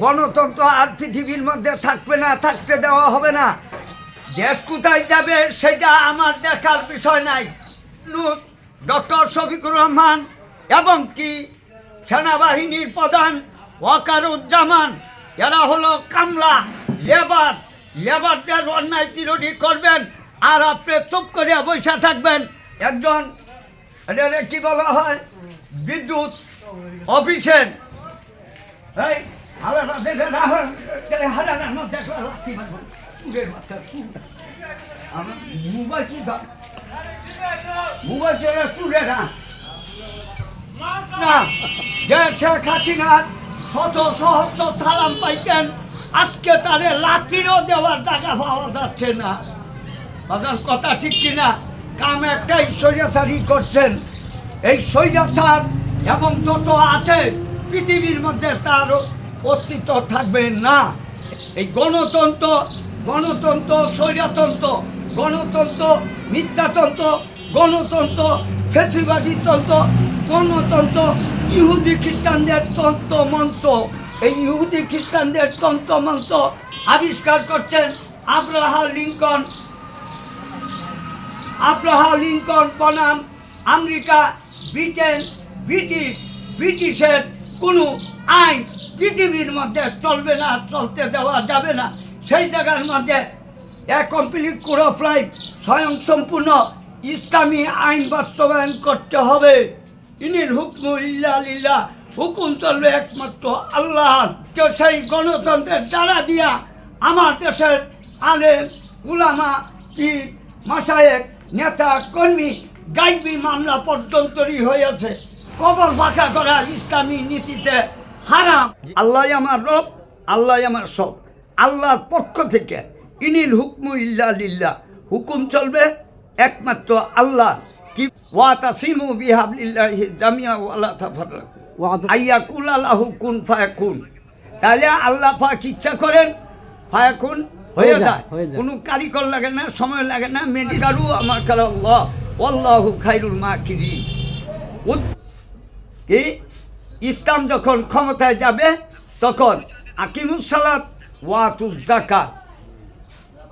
গণতন্ত্র আর পৃথিবীর মধ্যে থাকবে না, থাকতে দেওয়া হবে না। দেশ কোথায় যাবে সেটা আমার দেখার বিষয় নাই। ডক্টর শফিকুর রহমান এবং কি সেনাবাহিনীর প্রধান ওয়াকারুজ্জামান, এরা হলো কামলা, লেবার। লেবারদের অন্যায় বিরোধী করবেন আর আপনি চুপ করে বসে থাকবেন। একজন কি বলা হয়? বিদ্যুৎ অফিসের। এই মোবাইল চুর মোবাইল চলে চুরে না না যে শেখ হাসিনার শত সহস্র সালাম পাইতেন আজকে তারে লাঠিরও দেওয়ার টাকা পাওয়া যাচ্ছে না বাজার কথা ঠিক কিনা কাম একটাই স্বৈরাচারী করছেন এই স্বৈরাচার এবং যত আছে পৃথিবীর মধ্যে তার অস্তিত্ব থাকবে না। এই গণতন্ত্র গণতন্ত্র, স্বৈরতন্ত্র, গণতন্ত্র, মিথ্যাতন্ত্র, গণতন্ত্র, ফেসিবাদী তন্ত্র, গণতন্ত্র, ইহুদি খ্রিস্টানদের তন্ত্র মন্ত্র। এই ইহুদি খ্রিস্টানদের তন্ত্র মন্ত্র আবিষ্কার করছেন আব্রাহা লিঙ্কন। আব্রাহা লিঙ্কন বনাম আমেরিকা, ব্রিটেন, ব্রিটিশ, ব্রিটিশের কোনো আইন পৃথিবীর মধ্যে চলবে না, চলতে দেওয়া যাবে না। সেই জায়গার মধ্যে এক কমপ্লিট কোর অফ লাইফ স্বয়ং সম্পূর্ণ ইসলামী আইন বাস্তবায়ন করতে হবে। ইনির হুকম ইল্লা হুকুম চলবে একমাত্র আল্লাহ তো সেই গণতন্ত্রের দ্বারা দিয়া আমার দেশের আলেম, উলামা মাসায়েক নেতা, কর্মী, গাইবি মামলা পর্যন্তই হয়েছে কবর ফাঁকা করা ইসলামী নীতিতে হারাম। আল্লাহ আমার রব আল্লাহ আমার সব। আল্লাহর পক্ষ থেকে ইনিল হুকমু ইল্লা লিল্লাহ। হুকুম চলবে একমাত্র আল্লাহ। কি ওয়াতা সিমু বিহাবলিল্লাহি জামিয়া ওয়ালা তাফাররাকু। ওয়াদ- আইয়া কুল আল্লাহু কুন ফায়াকুন। তাহলে আল্লাহ পাক ইচ্ছা করেন ফায়াকুন হয়ে যায়। কোনো কারিগর লাগে না সময় লাগে না। মেডিকারু আমার কাল আল্লাহ আল্লাহু খাইরুল মাকিরি কি? ইসলাম যখন ক্ষমতায় যাবে, তখন আকিমুস সালাত ওয়াতুল জাকাত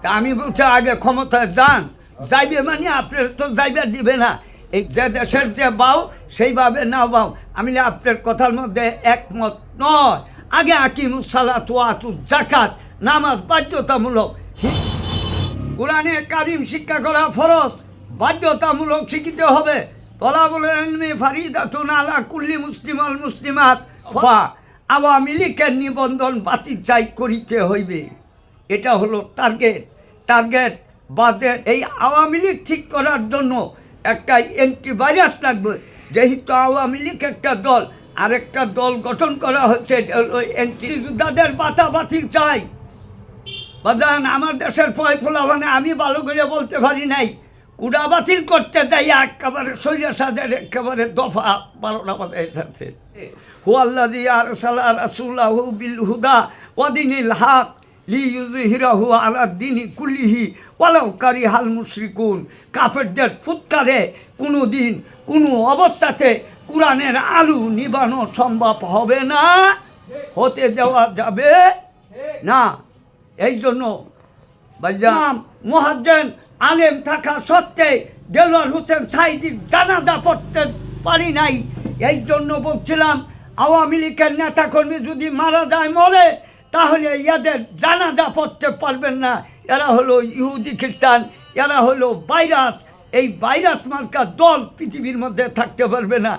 তা আমি বলছি, আগে ক্ষমতায় যান। যাইবে মানে আপনার তো যাইবার দিবে না। এই যে দেশের যে বাও সেইভাবে না বাও আমি আপনার কথার মধ্যে একমত নয়। আগে আকিমুস সালাত ওয়াতুল জাকাত নামাজ বাধ্যতামূলক কোরআনে কারিম শিক্ষা করা ফরজ। বাধ্যতামূলক শিখিতে হবে। তলাবুল ইলমি ফারিদাতুন আলা কুল্লি মুসলিম আল মুসলিমাত আওয়ামী লীগের নিবন্ধন বাতিল চাই করিতে হইবে। এটা হলো টার্গেট টার্গেট বাজেট এই আওয়ামী লীগ ঠিক করার জন্য একটা অ্যান্টিভাইরাস লাগবে। যেহেতু আওয়ামী লীগ একটা দল, আরেকটা দল গঠন করা হচ্ছে যোদ্ধাদের বাতা বাতিল চাই। বাজান, আমার দেশের ফয় ফোলাভানে আমি ভালো করে বলতে পারি নাই। কুড়া বাতিল করতে যাই, একেবারে সৈয়া সাজের একেবারে দফা বারোটা বাজায় যাচ্ছে হু আল্লাহ আর সাল্লাহ রাসুল্লাহু বিল হুদা ওয়াদিনিল হাক লি ইউজহিরাহু আলা দিনি কুলিহি ওয়ালাউ কারি হাল মুশরিকুন। কাফেরদের ফুৎকারে কোনো দিন কোনো অবস্থাতে কোরআনের আলু নিবানো সম্ভব হবে না। হতে দেওয়া যাবে না। এই জন্য ভাইজান মহাজ্জেন আলেম থাকা সত্ত্বে দেলোয়ার হোসেন সাইদির জানাজা পড়তে পারি নাই। এই জন্য বলছিলাম, আওয়ামী লীগের নেতাকর্মী যদি মারা যায়, মরে, তাহলে এদের জানাজা পড়তে পারবেন না। এরা হলো ইহুদি, খ্রিস্টান, এরা হলো ভাইরাস। এই ভাইরাস মার্কা দল পৃথিবীর মধ্যে থাকতে পারবে না।